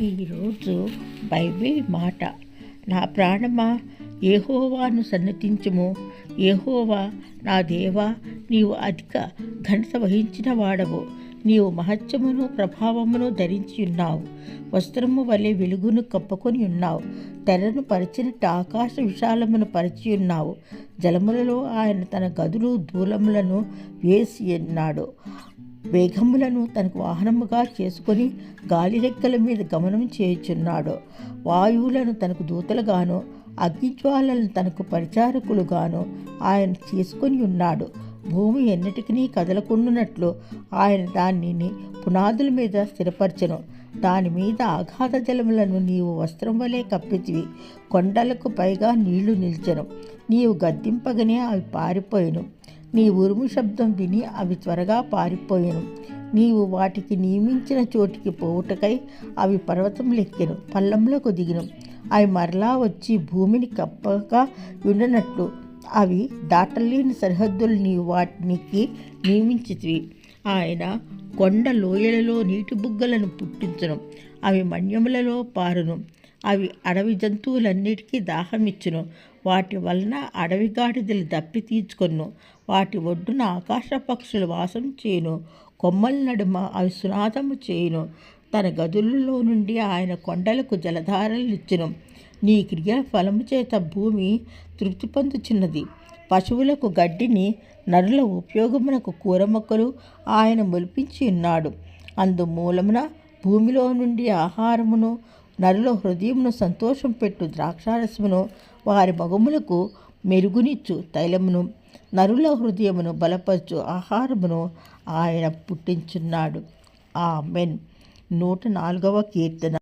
ఈరోజు బైబిల్ మాట. నా ప్రాణమా ఏహోవాను సన్నతించుము. ఏహోవా నా దేవా నీవు అధిక ఘనత వహించిన వాడవు. నీవు మహత్యమును ప్రభావమును ధరించి ఉన్నావు వస్త్రము వలె వెలుగును కప్పుకొని ఉన్నావు. తెరను పరిచినట్టు ఆకాశ విశాలమును పరిచి ఉన్నావు జలములలో ఆయన తన గదులు దూలములను వేసి ఉన్నాడు వేగములను తనకు వాహనముగా చేసుకొని గాలి రెక్కల మీద గమనం చేయుచున్నాడు. వాయువులను తనకు దూతలుగాను అగ్నిజ్వాలను తనకు పరిచారకులుగాను ఆయన చేసుకొని ఉన్నాడు. భూమి ఎన్నిటికీ కదలకుండునట్లు ఆయన దానిని పునాదుల మీద స్థిరపరచను. దాని మీద ఆఘాత జలములను నీవు వస్త్రం వలె కప్పితివి. కొండలకు పైగా నీళ్ళు నిల్చెను. నీవు గద్దింపగనే అవి పారిపోయిను. నీ ఉరుము శబ్దం విని అవి త్వరగా పారిపోయాను. నీవు వాటికి నియమించిన చోటికి పోవుటకై అవి పర్వతంలెక్కెను పల్లంలోకి దిగిను. అవి మరలా వచ్చి భూమిని కప్పగా ఉండనట్లు అవి దాటలేని సరిహద్దులు నీవు వాటికి నియమించితివి. ఆయన కొండ లోయలలో నీటి బుగ్గలను పుట్టించను. అవి మన్యములలో పారును. అవి అడవి జంతువులన్నిటికీ దాహమిచ్చును. వాటి వలన అడవి గాడిదలు దప్పి తీర్చుకొను. వాటి ఒడ్డున ఆకాశ పక్షులు వాసం చేయును. కొమ్మల నడుమ అవి సునాదము చేయును. తన గదులలో నుండి ఆయన కొండలకు జలధారలు ఇచ్చును. నీ క్రియల ఫలము చేత భూమి తృప్తి పొందుచున్నది. పశువులకు గడ్డిని నరుల ఉపయోగమునకు కూర మొక్కలు ఆయన మొలిపించి ఉన్నాడు. అందు మూలమున భూమిలో నుండి ఆహారమును నరుల హృదయమును సంతోషం పెట్టు ద్రాక్షారసమును వారి మగములకు మెరుగునిచ్చు తైలమును. నరుల హృదయమును బలపరచు ఆహారమును ఆయన పుట్టించున్నాడు. ఆ మెన్ నూట నాలుగవ కీర్తన.